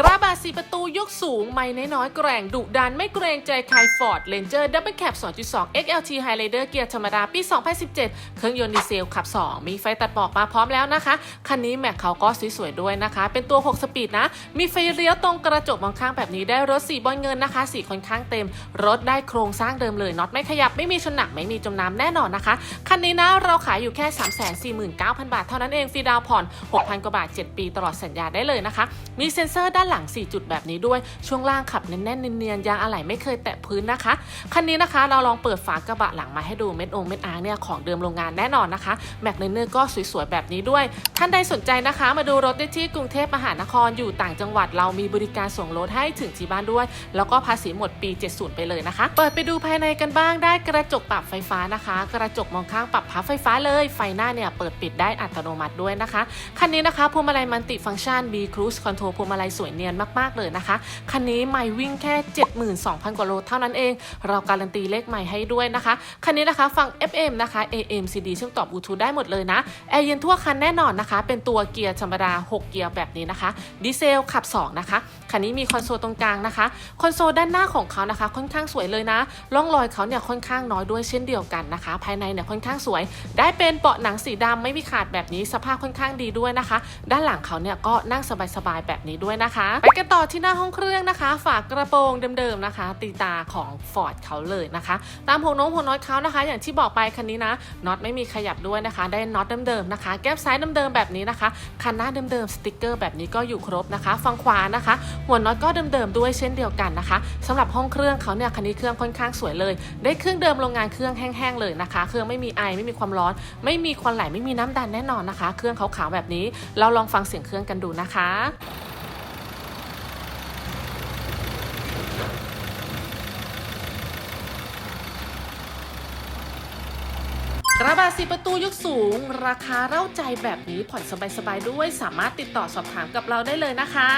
กระบะสีประตูยกสูง ไม่น้อยๆ แกร่งดุดันไม่เกรงใจใครฟอร์ดเลนเจอร์ดับเบิลแคป2.2 XLT Highlander เกียร์ธรรมดาปี 2017 เครื่องยนต์ดีเซลขับ 2 มีไฟตัดหมอกมาพร้อมแล้วนะคะ คันนี้แม็กเขาก็สวยๆด้วยนะคะ เป็นตัว 6 สปีดนะ มีไฟเลี้ยวตรงกระจกมองข้างแบบนี้ได้รถสีบอลเงินนะคะ สีค่อนข้างเต็ม รถได้โครงสร้างเดิมเลยน็อตไม่ขยับไม่มีชนหนักไม่มีจมน้ำแน่นอนนะคะ คันนี้นะเราขายอยู่แค่ 349,000 บาทเท่านั้นเองฟรีดาวผ่อน 6,000 กว่าบาท 7 ปี ตลอดสัญญาได้เลยนะคะ มีเซ็นเซอร์ด้านหลัง 4 จุดแบบนี้ด้วย ช่วงล่างขับแน่นๆเนียนๆยางอะไหล่ไม่เคยแตะพื้นนะคะ คันนี้นะคะเราลองเปิดฝากระบะหลังมาให้ดูเม็ดองเม็ดอาร์เนี่ยของเดิมโรงงานแน่นอนนะคะแม็กเนเนอร์ก็สวยๆแบบนี้ด้วย ท่านใดสนใจนะคะ มาดูรถได้ที่กรุงเทพมหานครอยู่ต่างจังหวัดเรามีบริการส่งรถให้ถึงที่บ้านด้วย แล้วก็ภาษีหมดปี 70 ไปเลยนะคะ เปิดไปดูภายในกันบ้างได้กระจกปรับไฟฟ้านะคะ กระจกมองข้างปรับพับไฟฟ้าเลย ไฟหน้าเนี่ยเปิดปิดได้อัตโนมัติด้วยนะคะ คันนี้นะคะพวงมาลัยมัลติฟังก์ชัน B Cruise Control พวงมาลัยสวยเนียนมากๆเลยนะคะ คันนี้ไม่วิ่งแค่ 72,000 กว่าโลเท่านั้นเอง เราการันตีเลขใหม่ให้ด้วยนะคะ คันนี้นะคะฟัง FM นะคะ AM CD เชื่อมต่อบลูทูธได้หมดเลยนะแอร์เย็นทั่วคันแน่นอนนะคะ เป็นตัวเกียร์ธรรมดา 6 เกียร์แบบนี้นะคะ ดีเซลขับ 2 นะคะ คันนี้มีคอนโซลตรงกลางนะคะ คอนโซลด้านหน้าของเขานะคะ ค่อนข้างสวยเลยนะร่องรอยเขาเนี่ยค่อนข้างน้อยด้วยเช่นเดียวกันนะคะ ภายในเนี่ยค่อนข้างสวย ได้เป็นเบาะหนังสีดำไม่มีขาดแบบนี้สภาพค่อนข้างดีด้วยนะคะ ด้านหลังเขาเนี่ยก็นั่งสบายๆแบบนี้ด้วยนะคะไปกันต่อที่หน้าห้องเครื่องนะคะ ฝากกระโปรงเดิมๆนะคะ ตีตาของ Ford เขาเลยนะคะ ตามหัวน้มหัวน้อยเขานะคะ อย่างที่บอกไปคันนี้นะน็อตไม่มีขยับด้วยนะคะ ได้น็อตเดิมๆนะคะ แก้มซ้ายเดิมๆแบบนี้นะคะ คันหน้าเดิมๆสติกเกอร์แบบนี้ก็อยู่ครบนะคะฝั่งขวานะคะ หัวน็อตก็เดิมๆด้วยเช่นเดียวกันนะคะสำหรับห้องเครื่องเขาเนี่ยคันนี้เครื่องค่อนข้างสวยเลย ได้เครื่องเดิมโรงงานเครื่องแห้งๆเลยนะคะ เครื่องไม่มีไอไม่มีความร้อน ไม่มีควันไหลไม่มีน้ำดันแน่นอนนะคะ เครื่องขาวๆแบบนี้ เราลองฟังเสียงเครื่องกันดูนะคะ กระบะสีประตูยกสูง ราคาเร่าใจแบบนี้ผ่อนสบายๆด้วย สามารถติดต่อสอบถามกับเราได้เลยนะคะ